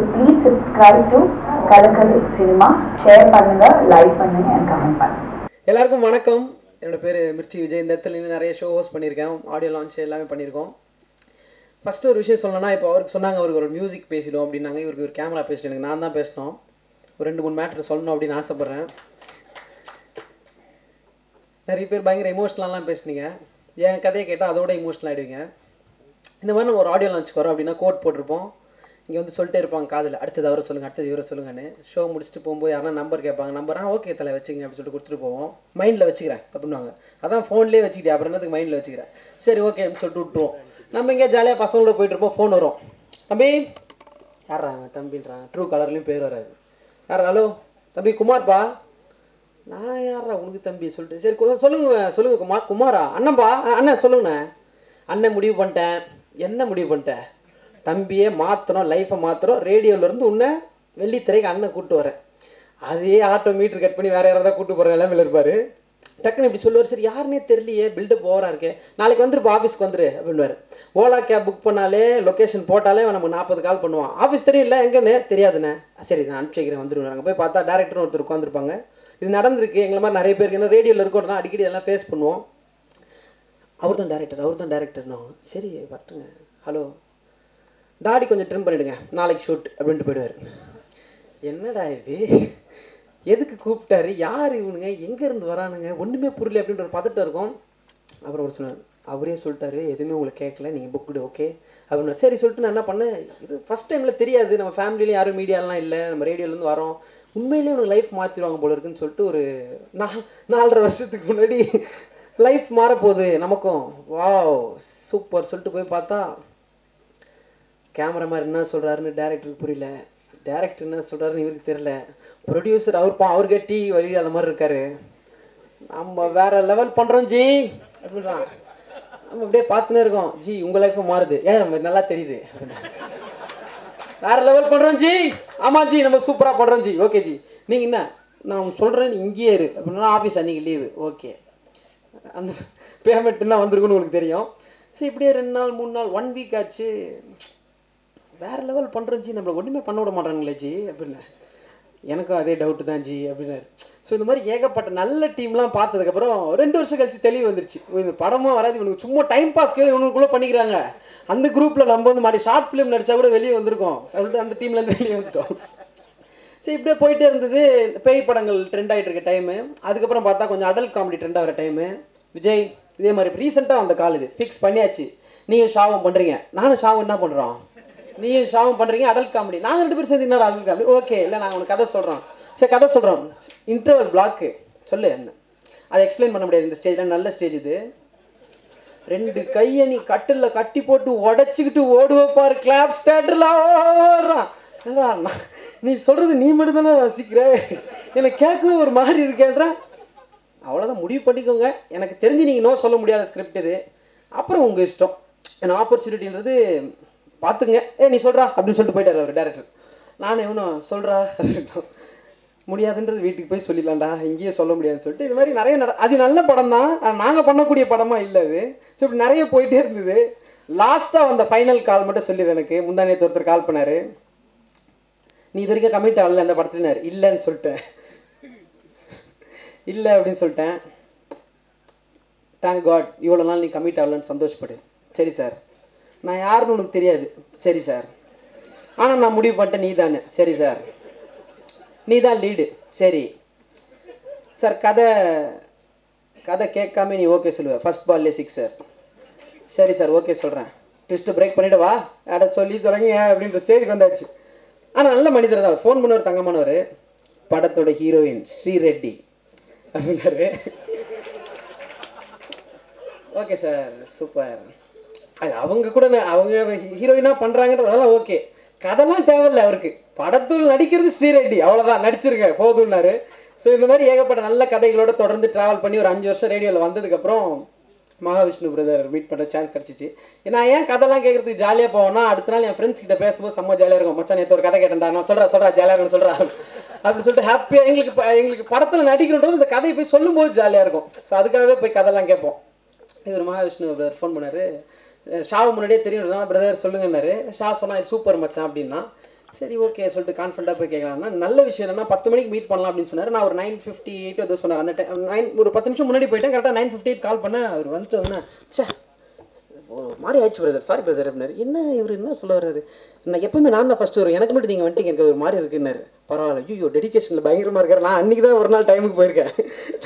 So please subscribe to Kalakkal Cinema share பண்ணுங்க like பண்ணுங்க and comment பண்ணுங்க. எல்லாருக்கும் வணக்கம். என்னோட பேர் மிர்ச்சி விஜய். இந்த இடத்துல நிறைய ஷோ ஹோஸ்ட் பண்ணியிருக்கேன். ஆடியோ லான்ச் எல்லாமே பண்ணியிருக்கோம். ஃபஸ்ட்டு ஒரு விஷயம் சொல்லணும்னா இப்போ அவருக்கு சொன்னாங்க அவருக்கு ஒரு மியூசிக் பேசிடும் அப்படின்னாங்க. இவருக்கு ஒரு கேமரா பேசிட்டு எனக்கு நான் தான் பேசணும். ஒரு ரெண்டு மூணு மேட்ரு சொல்லணும் அப்படின்னு ஆசைப்பட்றேன். நிறைய பேர் பயங்கர எமோஷ்னலாலாம் பேசுனீங்க. என் கதையை கேட்டால் அதோட எமோஷ்னல் ஆகிடுவீங்க இந்த மாதிரி நம்ம ஒரு ஆடியோ லான்ச் வரோம் அப்படின்னா கோட் போட்டிருப்போம். இங்கே வந்து சொல்லிட்டே இருப்பாங்க காதில். அடுத்தது அவரை சொல்லுங்கள் அடுத்தது இவரை சொல்லுங்கன்னு. ஷோ முடிச்சுட்டு போகும்போது யாரா நம்பர் கேட்பாங்க. நம்பர் ஆ ஓகே தலை வச்சுங்க அப்படின்னு சொல்லிட்டு கொடுத்துட்டு போவோம். மைண்டில் வச்சுக்கிறேன் அப்படின்னுவாங்க அதான் ஃபோன்லேயே வச்சுக்கிட்டேன் அப்புறம் என்னதுக்கு மைண்டில் வச்சுக்கிறேன்? சரி ஓகே அப்படின்னு சொல்லிட்டு விட்டுருவோம். நம்ம இங்கே ஜாலியாக பசங்களோட போயிட்டு இருப்போம் ஃபோன் வரும். தம்பி யாரா அவன் தம்பின்றான் ட்ரூ கலர்லேயும் பேர் வராது. யார் ஹலோ தம்பி குமார்ப்பா நான் யாரா உனக்கு தம்பி சொல்லிட்டு? சரி சொல்லுங்க சொல்லுங்க குமார் குமாரா? அண்ணன்பா? அண்ணன் சொல்லுங்கண்ணே. அண்ணன் முடிவு பண்ணிட்டேன். என்ன முடிவு பண்ணிட்டேன் தம்பியே மாற்றணும் லைஃப்பை மாற்றுறோம் ரேடியோவிலேருந்து உன்னை வெள்ளித்திரைக்கு அண்ணன் கூப்பிட்டு வரேன். அதே ஆட்டோ மீட்டர் கட் பண்ணி வேறு யாராவது கூப்பிட்டு போகிற நிலமையில் இருப்பார் டக்குன்னு இப்படி சொல்லுவார் சரி யாருனே தெரியலையே பில்டப் ஓவராக இருக்கே. நாளைக்கு வந்துருப்பா ஆஃபீஸ்க்கு வந்துரு அப்படின்வார் ஓலா கேப் புக் பண்ணாலே லொக்கேஷன் போட்டாலே நமக்கு நாற்பது கால் பண்ணுவான். ஆஃபீஸ் தெரியும் இல்லை எங்கன்னு? தெரியாதுண்ணே. சரி நான் அனுப்பிச்சிக்கிறேன் வைக்கிறேன் வந்துருவேன் போய் பார்த்தா டேரக்டர்னு ஒருத்தர் உட்காந்துருப்பாங்க இது நடந்திருக்கு எங்களை மாதிரி நிறைய பேருக்கு. என்ன ரேடியோவில் இருக்கோம் தான் அடிக்கடி இதெல்லாம் ஃபேஸ் பண்ணுவோம். அவர் தான் டேரக்டர் அவர் தான் டேரக்டர்னு சரி வரட்டுங்க. ஹலோ டாடி கொஞ்சம் ட்ரிம் பண்ணிடுங்க. நாளைக்கு ஷூட் அப்படின்ட்டு போயிடுவார். என்னடா இது? எதுக்கு கூப்பிட்டாரு? யார் இவனுங்க? எங்கேருந்து வரானுங்க? ஒன்றுமே புரியல அப்படின்ற ஒரு பதட்டம் இருக்கும். அப்புறம் ஒரு சொன்னார் அவரே சொல்லிட்டாரு எதுவுமே உங்களுக்கு கேட்கல நீங்கள் புக்குடு ஓகே அப்படின்னா சரி சொல்லிட்டு நான் என்ன பண்ணேன்? இது ஃபஸ்ட் டைமில் தெரியாது. நம்ம ஃபேமிலியிலும் யாரும் மீடியாலாம் இல்லை. நம்ம ரேடியோலேருந்து வரோம். உண்மையிலேயே உனக்கு லைஃப் மாற்றிடுவாங்க போல இருக்குன்னு சொல்லிட்டு ஒரு நா நாலரை வருஷத்துக்கு முன்னாடி லைஃப் மாறப்போகுது நமக்கும். வாவ் சூப்பர் சொல்லிட்டு போய் பார்த்தா கேமராமேன் என்ன சொல்கிறாருன்னு டேரக்டருக்கு புரியல. டேரக்டர் என்ன சொல்கிறாருன்னு இவருக்கு தெரியல. ப்ரொடியூசர் அவர் பா அவருக்கு டீ வழி அந்த மாதிரி இருக்காரு. நம்ம வேற லெவல் பண்ணுறோம் ஜி. அப்படின்றான். நம்ம அப்படியே பார்த்துனே இருக்கோம். ஜி உங்கள் லைஃப்பும் மாறுது. ஏன் நம்ம நல்லா தெரியுது. வேற லெவல் பண்ணுறோம் ஜி. ஆமாம் ஜி நம்ம சூப்பராக பண்ணுறோம் ஜி. Okay G. நீங்கள் என்ன? நான் சொல்கிறேன் இங்கேயே இரு. அப்படின்னா ஆஃபீஸ் அன்றைக்கி லீவு ஓகே அந்த பேமெண்ட்லாம் வந்திருக்குன்னு உங்களுக்கு தெரியும். சரி இப்படியே ரெண்டு நாள் மூணு நாள் ஒன் வீக் ஆச்சு. வேறு லெவல் பண்ணுறோம் ஜி. நம்மளை ஒன்றுமே பண்ண விட மாட்டானுங்களே ஜி அப்படின்னு. எனக்கும் அதே டவுட்டு தான் ஜி அப்படின்னாரு ஸோ இந்த மாதிரி ஏகப்பட்ட நல்ல டீம்லாம் பார்த்ததுக்கப்புறம் ரெண்டு வருஷம் கழிச்சு தெளிவு வந்துருச்சு. இந்த படமும் வராது இவனுக்கு சும்மா டைம் பாஸ்க்கு இவனுக்குள்ளே பண்ணிக்கிறாங்க. அந்த குரூப்பில் நம்ம வந்து மாடி ஷார்ட் ஃபிலிம் நடிச்சா கூட வெளியே வந்திருக்கோம். சொல்லிட்டு அந்த டீம்லேருந்து வெளியே வந்துட்டோம். சரி இப்படியே போயிட்டே இருந்தது. பேய் படங்கள் ட்ரெண்ட் ஆகிட்டு இருக்க டைமு அதுக்கப்புறம் பார்த்தா கொஞ்சம் அடல்ட் காமெடி ட்ரெண்ட் ஆகிற டைமு விஜய் இதே மாதிரி ரீசெண்டாக அந்த கால் இது. ஃபிக்ஸ் பண்ணியாச்சு. நீங்கள் ஷாவும் பண்ணுறீங்க நானும் ஷாவும் என்ன பண்ணுறோம் நீயும் ஷாமும் பண்ணுறீங்க அடல் காமெடி நாங்கள் ரெண்டு பேரும் சேர்ந்து என்ன அடல் காமெடி ஓகே இல்லை நாங்கள் உனக்கு கதை சொல்கிறோம் சரி கதை சொல்கிறோம் இன்டர்வல் பிளாக்கு சொல்லு என்ன? அதை எக்ஸ்பிளைன் பண்ண முடியாது. இந்த ஸ்டேஜில் நல்ல ஸ்டேஜ் இது. ரெண்டு கையை நீ கட்டிலில் கட்டி போட்டு உடச்சிக்கிட்டு ஓடுவ பாரு கிளாப் தேட்டர்ல ஓடுறான். நான் நீ சொல்கிறது நீ மட்டும் தானே ரசிக்கிற? எனக்கு கேட்கவே ஒரு மாதிரி இருக்கேன்ற. அவ்வளோதான் முடிவு பண்ணிக்கோங்க. எனக்கு தெரிஞ்சு நீங்கள் நோ சொல்ல முடியாத ஸ்கிரிப்ட் இது. அப்புறம் உங்கள் இஷ்டம். ஏன்னா ஆப்பர்ச்சுனிட்டின்றது பார்த்துங்க ஏ நீ சொல்கிறா அப்படின்னு சொல்லிட்டு போயிட்டார் அவர் டேரக்டர் நானும் இவனும் சொல்கிறா அப்படின்ட்டோம் முடியாதுன்றது வீட்டுக்கு போய் சொல்லிடலாம்டா இங்கேயே சொல்ல முடியாதுன்னு சொல்லிட்டு. இது மாதிரி நிறைய நட அது நல்ல படம் தான். நாங்கள் பண்ணக்கூடிய படமா இல்லை அது. ஸோ இப்படி நிறைய போயிட்டே இருந்தது. லாஸ்ட்டாக வந்த ஃபைனல் கால் மட்டும் சொல்லிடு எனக்கு. முந்தானியத்து ஒருத்தர் கால் பண்ணார். நீ இது வரைக்கும் கமிட் ஆகல அந்த படத்துலனார் இல்லைன்னு சொல்லிட்டேன். இல்லை அப்படின்னு சொல்லிட்டேன். தேங்க் காட் இவ்வளோ நாள் நீ கமிட் ஆகலன்னு சந்தோஷப்படு. சரி சார் நான் யாருன்னு உனக்கு தெரியாது. சரி சார் ஆனால் நான் முடிவு பண்ணிட்டேன் நீ தானே சரி சார் நீ தான் லீடு சரி. சார் கதை கதை கேட்காம நீ ஓகே சொல்லுவேன் ஃபஸ்ட் பால்லே சிக்ஸ் சார் சரி சார் ஓகே சொல்கிறேன் ட்விஸ்ட்டு பிரேக் பண்ணிவிடவா அட சொல்லி தொடங்கி அப்படின்ற ஸ்டேஜுக்கு வந்தாச்சு. ஆனால் நல்ல மனிதர் தான் ஃபோன் பண்ணவர் தங்கமானவர். படத்தோட ஹீரோயின் ஸ்ரீரெட்டி அப்படின்னாரு. ஓகே சார் சூப்பர் அது அவங்க கூட அவங்க ஹீரோயினாக பண்ணுறாங்கன்றதெல்லாம் ஓகே கதைலாம் தேவையில்லை அவருக்கு. படத்தில் நடிக்கிறது ஸ்ரீரெட்டி. அவ்வளோதான் நடிச்சிருங்க. போதும்னாரு. ஸோ இந்த மாதிரி ஏகப்பட்ட நல்ல கதைகளோட தொடர்ந்து ட்ராவல் பண்ணி ஒரு அஞ்சு வருஷம் ரேடியோவில் வந்ததுக்கப்புறம் மகாவிஷ்ணு பிரதர் மீட் பண்ணுற சான்ஸ் கிடச்சிச்சு. நான் ஏன் கதைலாம் கேட்குறதுக்கு ஜாலியாக போவேன்னா அடுத்த நாள் என் ஃப்ரெண்ட்ஸ் கிட்ட பேசும்போது செம்ம ஜாலியாக இருக்கும். மச்சான் நேற்று ஒரு கதை கேட்டேன்டா. நான் சொல்கிறேன் சொல்கிறா ஜாலியாக இருக்கும் சொல்கிறா அப்படின்னு சொல்லிட்டு ஹாப்பியாக எங்களுக்கு எங்களுக்கு படத்தில் நடிக்கிறோன்றது இந்த கதையை போய் சொல்லும்போது ஜாலியாக இருக்கும். ஸோ அதுக்காகவே போய் கதைலாம் கேட்போம். இவர் மகாவிஷ்ணு பிரதர் ஃபோன் பண்ணார். ஷாவை முன்னாடியே தெரியும் பிரதர் சொல்லுங்கன்னாரு. ஷா சொன்னா சூப்பர் மச்சான் அப்படின்னா சரி ஓகே சொல்லிட்டு கான்ஃபிடண்டாக போய் கேட்கலாம்னா நல்ல விஷயம் என்னன்னா பத்து மணிக்கு மீட் பண்ணலாம் அப்படின்னு சொன்னார். நான் ஒரு நைன் ஃபிஃப்டி எயிட் ஏதோ சொன்னார். அந்த டைம் நைன் ஒரு பத்து நிமிஷம் முன்னாடி போயிட்டேன். கரெக்டாக நைன் ஃபிஃப்டி எயிட் கால் பண்ண அவர் வந்துட்டு வந்தேன் சே மாதிரி ஆயிடுச்சு பிரதர் சாரி பிரதர் அப்படின்னாரு. என்ன இவர் என்ன சொல்ல வர்றாரு? நான் எப்பவுமே நான் தான் ஃபஸ்ட்டு வரும் எனக்கு மட்டும் நீங்கள் வந்துட்டு எனக்கு ஒரு மாதிரி இருக்குன்னாரு. பரவாயில்ல. ஐயோ டெடிகேஷனில் பயங்கரமாக இருக்கார். நான் அன்றைக்கி தான் ஒரு நாள் டைமுக்கு போயிருக்கேன்.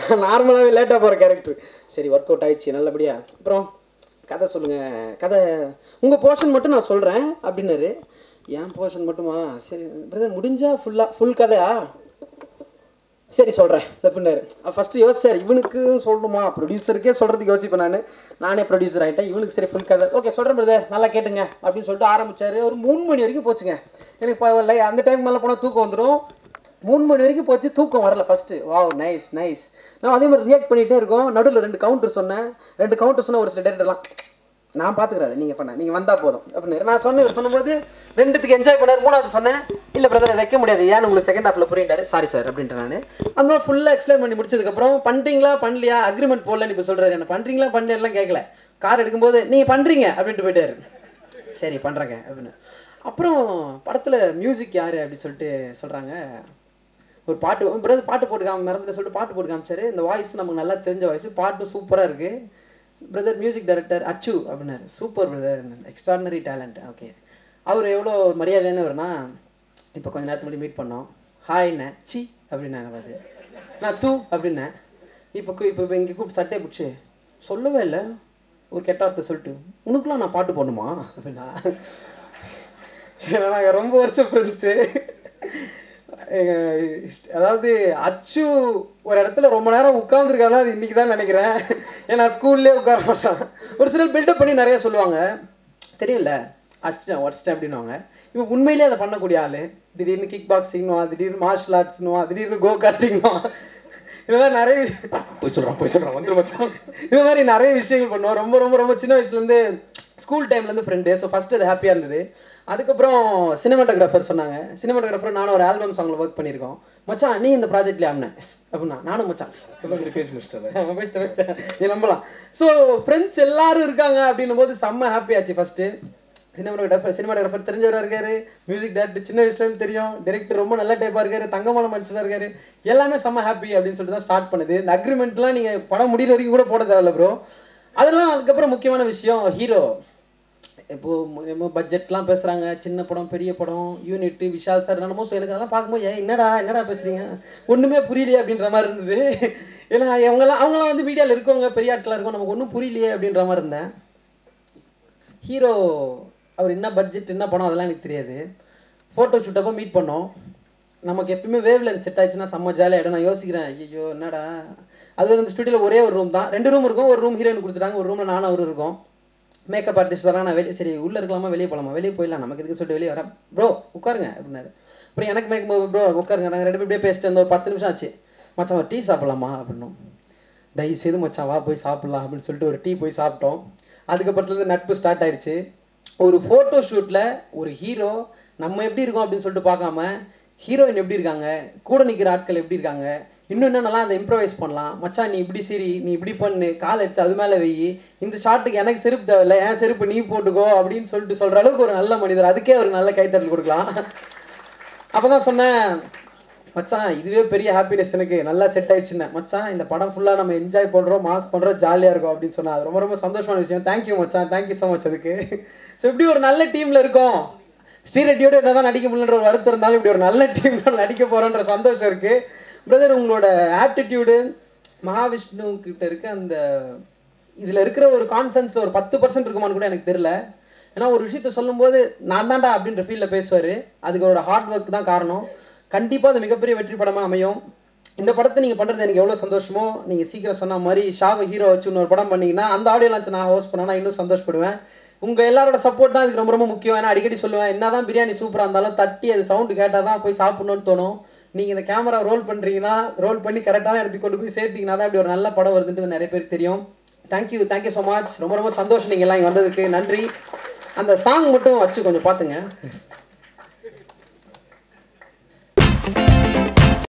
நான் நார்மலாகவே லேட்டாக போகிற கேரக்டர் சரி ஒர்க் அவுட் ஆயிடுச்சு நல்லபடியாக அப்புறம் கதை சொல்லுங்கள் கதை உங்கள் போர்ஷன் மட்டும் நான் சொல்கிறேன் அப்படின்னாரு. என் போர்ஷன் மட்டுமா? சரி பிரதர் முடிஞ்சா ஃபுல்லாக ஃபுல் கதையா? சரி சொல்கிறேன் அப்படின்னாரு ஃபஸ்ட்டு யோசிச்சார் இவனுக்கு சொல்லணுமா? ப்ரொடியூசருக்கே சொல்கிறதுக்கு யோசிப்பேன் நான். நானே ப்ரொடியூசர் ஆகிட்டேன் இவனுக்கு சரி ஃபுல் கதை. ஓகே சொல்கிறேன் பிரதர் நல்லா கேட்டுங்க அப்படின்னு சொல்லிட்டு ஆரம்பித்தார் ஒரு மூணு மணி வரைக்கும் போச்சுங்க. எனக்கு இப்போ அந்த டைம் மேலே போனால் தூக்கம் வந்துடும் மூணு மணி வரைக்கும் போச்சு தூக்கம் வரல ஃபஸ்ட்டு வாவ் நைஸ் நைஸ் நான் அதே மாதிரி ரியாக்ட் பண்ணிகிட்டே இருக்கோம். நடுவில் ரெண்டு கவுண்டர் சொன்னேன். ரெண்டு கவுண்டர் சொன்ன ஒரு சில டேரக்டர்லாம் நான் பார்த்துக்கிறாது நீங்கள் பண்ண நீங்கள் வந்தால் போதும். அப்படின்னு. நான் சொன்னேன் இவர் சொன்னபோது ரெண்டுத்துக்கு என்ஜாய் பண்ணார். மூணாவது சொன்னேன் இல்லை பிரதர் வைக்க முடியாது. ஏன் உங்களுக்கு செகண்ட் ஹாஃபில் புரியிட்டாரு சாரி சார் அப்படின்ட்டு நான். அந்த மாதிரி ஃபுல்லாக எக்ஸ்பிளைன் பண்ணி முடிச்சதுக்கப்புறம் பண்ணுறீங்களா பண்ணலையா? அக்ரிமெண்ட் போடலன்னு இப்போ சொல்கிறாரு என்ன? பண்ணுறீங்களா பண்ணலாம் கேட்கல கார் எடுக்கும்போது நீங்கள் பண்ணுறீங்க அப்படின்ட்டு போயிட்டாரு. சரி பண்ணுறேங்க அப்படின்னு. அப்புறம் படத்தில் மியூசிக் யார்? அப்படி சொல்லிட்டு சொல்கிறாங்க ஒரு பாட்டு பிரதர் பாட்டு போட்டு காமி மறந்துட்டு சொல்லிட்டு பாட்டு போட்டு காமிச்சாரு. இந்த வாய்ஸ் நமக்கு நல்லா தெரிஞ்ச வாய்ஸ் பாட்டு சூப்பராக இருக்குது பிரதர் மியூசிக் டைரக்டர் அச்சு அப்படின்னாரு. Super brother extraordinary talent okay அவர் எவ்வளோ மரியாதையானவர்னா இப்போ கொஞ்ச நேரத்துக்கு முன்னாடி மீட் பண்ணோம். ஹாய்ண்ணே சி அப்படின்னாங்க பாரு நான் தூ அப்படின்னேன். இப்போ இப்போ இப்போ இங்கே கூப்பிட்டு சட்டையை பிடிச்சி சொல்லவே இல்லை. ஒரு கெட்ட வார்த்தை சொல்லிட்டு உனக்குலாம் நான் பாட்டு போடணுமா? அப்படின்னா ஏன்னா நாங்கள் ரொம்ப வருஷம் ஃப்ரெண்ட்ஸு அதாவது அச்சு ஒரு இடத்துல ரொம்ப நேரம் உட்காந்துருக்காங்க அது இன்னைக்கு தான் நினைக்கிறேன். ஏன்னா ஸ்கூல்லேயே உட்கார மாட்டான் ஒரு சிலர் பில்டப் பண்ணி நிறைய சொல்லுவாங்க. தெரியல அடிச்சிட்டேன் உடச்சிட்டேன் அப்படின்னுவாங்க. இவன் உண்மையிலேயே அதை பண்ணக்கூடிய ஆள். திடீர்னு கிக் பாக்ஸிங்னுவான் திடீர்னு மார்ஷல் ஆர்ட்ஸ்னுவான் திடீர்னு கோ கார்ட்டிங்னுவான் இதெல்லாம் நிறைய விஷயம் போய் சொல்கிறான் போய் சொல்கிறான் வந்துடும் மச்சான். இது மாதிரி நிறைய விஷயங்கள் பண்ணுவோம் ரொம்ப ரொம்ப ரொம்ப சின்ன வயசுலேருந்து ஸ்கூல் டைம்லேருந்து ஃப்ரெண்டு ஸோ ஃபஸ்ட்டு அது ஹாப்பியாக இருந்தது. அதுக்கப்புறம் சினிமாட்டோகிராஃபர் சொன்னாங்க. சினிமாட்டோகிராஃபர் நானும் ஒரு ஆல்பம் சாங்கில் ஒர்க் பண்ணியிருக்கோம். மச்சான் நீ இந்த ப்ராஜெக்ட்லேயே ஆம்னேன் அப்படின்னா நானும் மச்சான். நீ நம்பலாம். ஸோ ஃப்ரெண்ட்ஸ் எல்லாரும் இருக்காங்க அப்படின்னும் போது செம்ம ஹாப்பி ஆச்சு ஃபர்ஸ்ட் சினிமாட்டோகிராஃபர் சினிமாட்டோகிராஃபர் தெரிஞ்சவராக இருக்காரு. மியூசிக் டேரக்டர் சின்ன வயசுலேருந்து தெரியும். டேரக்டர் ரொம்ப நல்ல டைப்பாக இருக்காரு. தங்கமான மனுஷனாக இருக்காரு. எல்லாமே செம்ம ஹாப்பி அப்படின்னு சொல்லிட்டு தான் ஸ்டார்ட் பண்ணுது. இந்த அக்ரிமெண்ட்லாம் நீங்கள் படம் முடிகிற வரைக்கும் கூட போட தேவையில்ல ப்ரோ அதெல்லாம் அதுக்கப்புறம் முக்கியமான விஷயம் ஹீரோ இப்போ பட்ஜெட்லாம் பேசுகிறாங்க சின்ன படம் பெரிய படம் யூனிட்டு விஷால் சார் என்னமோ சொல்லியிருக்காங்க எனக்கு அதெல்லாம் பார்க்கும்போது என்னடா என்னடா பேசுறீங்க? ஒன்றுமே புரியலையே அப்படின்ற மாதிரி இருந்தது. ஏன்னா அவங்கெல்லாம் அவங்களாம் வந்து மீடியாவில் இருக்கவங்க பெரிய ஆட்களாக இருக்கும் நமக்கு ஒன்றும் புரியலையே அப்படின்ற மாதிரி இருந்தேன். ஹீரோ அவர் என்ன பட்ஜெட் என்ன படம் அதெல்லாம் எனக்கு தெரியாது. ஃபோட்டோ ஷூட்டப்போ மீட் பண்ணோம். நமக்கு எப்பயுமே வேவ் லென்த் செட் ஆச்சுன்னா செம்ம ஜாலியாக இடம் நான் யோசிக்கிறேன் ஐயோ என்னடா? அது வந்து ஸ்டுடியோவில் ஒரே ஒரு ரூம் தான். ரெண்டு ரூம் இருக்கும். ஒரு ரூம் ஹீரோயின் கொடுத்துட்டாங்க. ஒரு ரூமில் நானும் அவரும் இருக்கும். மேக்கப் ஆர்டிஸ்ட் வராங்க நான் வெளியே சரி உள்ளே இருக்கலாமா வெளியே போகலாமா வெளியே போயிடலாம். நமக்கு இதுக்கு சொல்லிட்டு வெளியே வரேன் ப்ரோ உட்காருங்க அப்படின்னாரு. அப்புறம் எனக்கு மேக்கப் ப்ரோ உட்காருங்க நாங்கள் ரெண்டு பேரும் இப்படியே பேசிட்டு இருந்தோம் ஒரு பத்து நிமிஷம் ஆச்சு. மச்சான் ஒரு டீ சாப்பிடலாமா அப்படின்னோம். தயவு செய்து மச்சான் வா போய் சாப்பிடலாம் அப்படின்னு சொல்லிட்டு ஒரு டீ போய் சாப்பிட்டோம். அதுக்கப்புறத்துலேருந்து நட்பு ஸ்டார்ட் ஆயிடுச்சு. ஒரு ஃபோட்டோ ஷூட்டில் ஒரு ஹீரோ நம்ம எப்படி இருக்கோம் அப்படின்னு சொல்லிட்டு பார்க்காம ஹீரோயின் எப்படி இருக்காங்க? கூட நிற்கிற ஆட்கள் எப்படி இருக்காங்க? இன்னும் என்னென்னலாம் அதை இம்ப்ரவைஸ் பண்ணலாம். மச்சான் நீ இப்படி சரி நீ இப்படி பண்ணு கால் எடுத்து அது மேலே வெயி இந்த ஷாட்டுக்கு எனக்கு செருப்பு தேவையில்ல ஏன் செருப்பு நீ போட்டுக்கோ அப்படின்னு சொல்லிட்டு சொல்கிற அளவுக்கு ஒரு நல்ல மனிதர். அதுக்கே ஒரு நல்ல கைத்தட்டல் கொடுக்கலாம். அப்போ தான் சொன்னேன் மச்சான் இதுவே பெரிய ஹாப்பினஸ் எனக்கு. நல்லா செட் ஆயிடுச்சுன்னு மச்சான் இந்த படம் ஃபுல்லாக நம்ம என்ஜாய் பண்ணுறோம் மாஸ் பண்ணுறோம் ஜாலியாக இருக்கும் அப்படின்னு சொன்னால் அது ரொம்ப ரொம்ப சந்தோஷமான விஷயம். தேங்க்யூ மச்சான். தேங்க்யூ ஸோ மச் அதுக்கு. ஸோ இப்படி ஒரு நல்ல டீமில் இருக்கோம். ஸ்ரீரெட்டியோட என்ன தான் நடிக்க முடியலன்ற ஒரு வருத்தம் இருந்தாலும் இப்படி ஒரு நல்ல டீமில் நடிக்க போகிறோன்ற சந்தோஷம் இருக்குது பிரதர் உங்களோட ஆப்டிடியூடு மகாவிஷ்ணு கிட்ட இருக்க அந்த இதில் இருக்கிற ஒரு கான்ஃபிடன்ஸ் ஒரு பத்து பர்சன்ட் இருக்குமான்னு கூட எனக்கு தெரியல. ஏன்னா ஒரு விஷயத்த சொல்லும்போது நான் தான்டா அப்படின்ற ஃபீல்டில் பேசுவார். அதுக்கு அவரோட ஹார்ட் ஒர்க் தான் காரணம். கண்டிப்பாக அது மிகப்பெரிய வெற்றி படமாக அமையும். இந்த படத்தை நீங்கள் பண்ணுறது எனக்கு எவ்வளோ சந்தோஷமோ நீங்கள் சீக்கிரம் சொன்ன மாதிரி ஷாவை ஹீரோ வச்சு இன்னொரு படம் பண்ணீங்கன்னா அந்த ஆடியோ லான்ச் நான் ஹோஸ்ட் பண்ணா இன்னும் சந்தோஷப்படுவேன். உங்கள் எல்லாரோட சப்போர்ட் தான் இதுக்கு ரொம்ப ரொம்ப முக்கியம். ஏன்னா அடிக்கடி சொல்லுவேன் என்னதான் பிரியாணி சூப்பராக இருந்தாலும் தட்டி அது சவுண்டு கேட்டால் தான் போய் சாப்பிடணும்னு தோணும். நீங்கள் இந்த கேமரா ரோல் பண்ணுறீங்கன்னா ரோல் பண்ணி கரெக்டான இடத்துக்கு கொண்டு போய் சேர்த்தீங்கன்னா தான் இப்படி ஒரு நல்ல படம் வருதுன்றது நிறைய பேருக்கு தெரியும். தேங்க்யூ தேங்க்யூ ஸோ மச் ரொம்ப ரொம்ப சந்தோஷம் நீங்கள் எல்லாம் இங்கே வந்ததுக்கு. நன்றி. அந்த சாங் மட்டும் வச்சு கொஞ்சம் பார்த்துங்க.